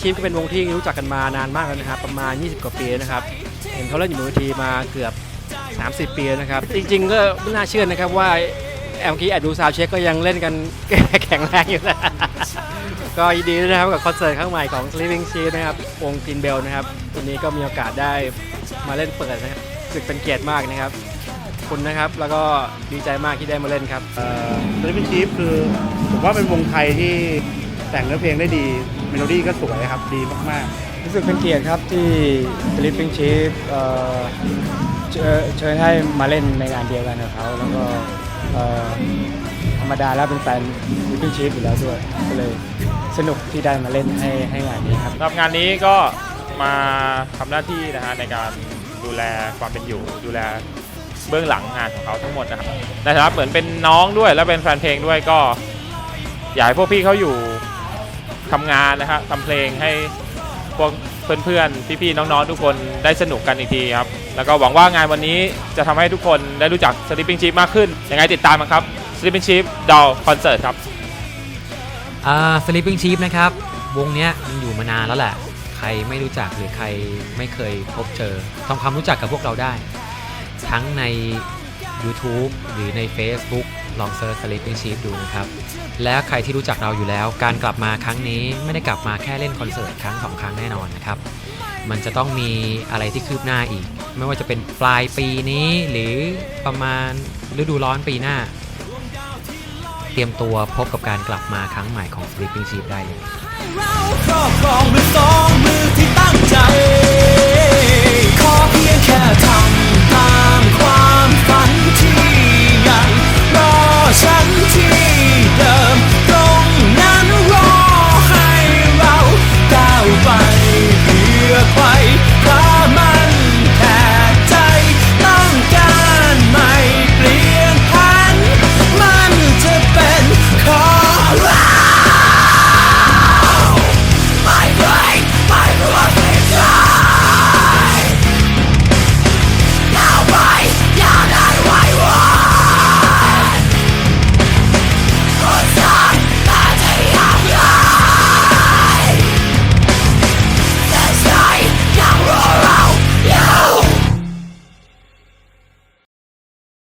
Sheep ก็เป็นวงที่รู้จักกันมานานมากแล้วนะครับ ประมาณ 20 กว่าปีนะครับ เห็นเขาเล่นอยู่บนเวทีมาเกือบ 30 ปีนะครับ จริง ๆ ก็ไม่น่าเชื่อนะครับว่าแอมกี้แอดดูซาวเช็คก็ยังเล่นกันแข็งแรงอยู่นะก็ยินดีนะครับกับคอนเสิร์ตครั้งใหม่ของ Sleeping Sheep นะครับวงทีนเบลนะครับวันนี้ก็มีโอกาสได้มาเล่นเปิดนะครับรู้สึกเป็นเกียรติมากนะครับคุณนะครับแล้วก็ดีใจมากที่ได้มาเล่นครับสลิปปิ้งชีฟคือผมว่าเป็นวงไทยที่ แต่งเนื้อเพลงได้ดีเมโลดี้ก็สวยครับดีมากรู้สึกเป็นเกียรติครับที่ Sleeping Chief เอ่อเชิญเชิญให้มาเล่นในงานเดียวกันกับเขาแล้วก็เอ่อธรรมดาแล้วเป็นแฟน Sleeping Chief อยู่แล้วด้วยก็เลยสนุกที่ได้มาเล่นให้ให้งานนี้ครับ สำหรับงานนี้ก็มาทำหน้าที่นะฮะในการดูแลความเป็นอยู่ ดูแลเบื้องหลังงานของเขาทั้งหมดนะครับในฐานะเหมือนเป็นน้องด้วยและเป็นแฟนเพลงด้วยก็ อยากให้พวกพี่เขาอยู่ ทำงานนะครับทำเพลงให้พวกเพื่อนๆ พี่ๆ น้องๆ ทุกคนได้สนุกกันอีกทีครับ แล้วก็หวังว่างานวันนี้จะทำให้ทุกคนได้รู้จัก Sleeping Chief มากขึ้น ยังไงติดตามมันครับ Sleeping Chief Doll Concert ครับ อ่า Sleeping Chief นะครับ วงเนี้ยมันอยู่มานานแล้วแหละ ใครไม่รู้จักหรือใครไม่เคยพบเจอทำความรู้จักกับพวกเราได้ ทั้งใน YouTube หรือใน Facebook ลองเซิร์ช Sleeping Chief ดูนะครับ และใครที่รู้จักเราอยู่แล้ว การกลับมาครั้งนี้ไม่ได้กลับมาแค่เล่นคอนเสิร์ตครั้งสองครั้งแน่นอนนะครับ มันจะต้องมีอะไรที่คืบหน้าอีก ไม่ว่าจะเป็นปลายปีนี้หรือประมาณฤดูร้อนปีหน้า เตรียมตัวพบกับการกลับมาครั้งใหม่ของ Sleeping Chief ได้เลยเราครอบครองมือสองมือที่